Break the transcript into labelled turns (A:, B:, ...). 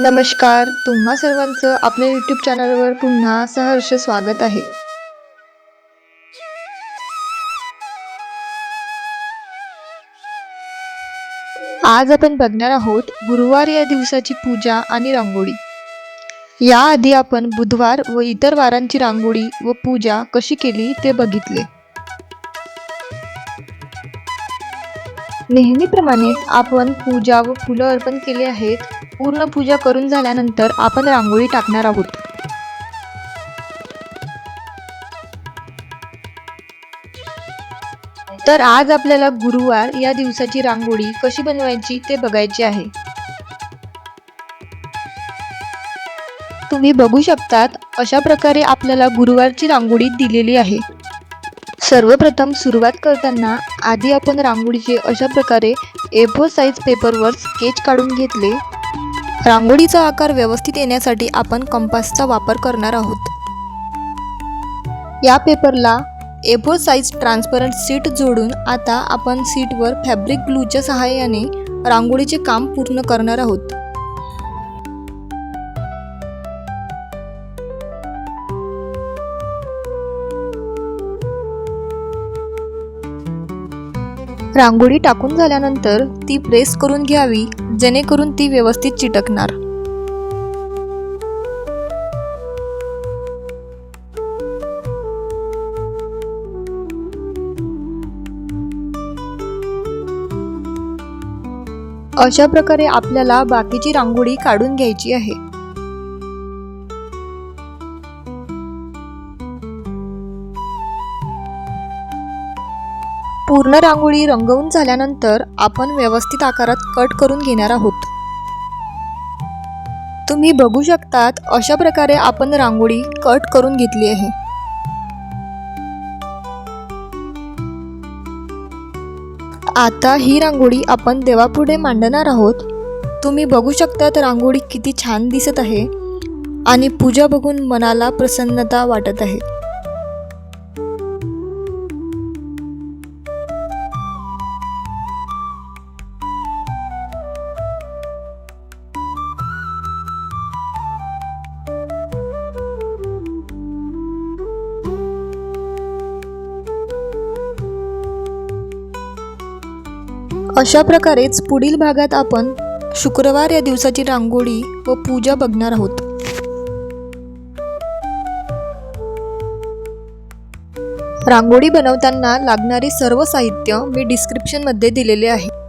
A: नमस्कार तुम्हा सर्वांचं आपल्या यूट्यूब चॅनलवर पुन्हा सहर्ष स्वागत आहे. आज आपण बघणार आहोत गुरुवार या दिवसाची पूजा आणि रांगोळी. याआधी आपण बुधवार व इतर वारांची रांगोळी व पूजा कशी केली ते बघितले. नेहमीप्रमाणे आपण पूजा व फुलं अर्पण केले आहेत. पूर्ण पूजा करून झाल्यानंतर आपण रांगोळी टाकणार आहोत. तर आज आपल्याला गुरुवार या दिवसाची रांगोळी कशी बनवायची ते बघायची आहे. तुम्ही बघू शकतात अशा प्रकारे आपल्याला गुरुवारची रांगोळी दिलेली आहे. सर्वप्रथम सुरुवात करताना आधी आपण रांगोळीचे अशा प्रकारे ए फोर साईज पेपरवर स्केच काढून घेतले. रांगोळीचा आकार व्यवस्थित येण्यासाठी आपण कंपासचा वापर करणार आहोत. या पेपरला A four size transparent sheet जोडून आता आपण सीटवर फॅब्रिक ग्लूच्या सहाय्याने रांगोळीचे काम पूर्ण करणार आहोत. रांगोळी टाकून झाल्यानंतर ती प्रेस करून घ्यावी जेणेकरून ती व्यवस्थित चिटकणार. अशा प्रकारे आपल्याला बाकीची रांगोळी काढून घ्यायची आहे. पूर्ण रांगोळी रंगवून झाल्यानंतर आपण व्यवस्थित आकारात कट करून घेणार आहोत. तुम्ही बघू शकतात अशा प्रकारे आपण रांगोळी कट करून घेतली आहे. आता ही रांगोळी आपण देवापुढे मांडणार आहोत. तुम्ही बघू शकतात रांगोळी किती छान दिसत आहे आणि पूजा बघून मनाला प्रसन्नता वाटत आहे. अशा प्रकारेच पुढील भागात आपण शुक्रवार या दिवसाची रांगोळी व पूजा बघणार आहोत. रांगोळी बनवताना लागणारे सर्व साहित्य मी डिस्क्रिप्शनमध्ये दिलेले आहे.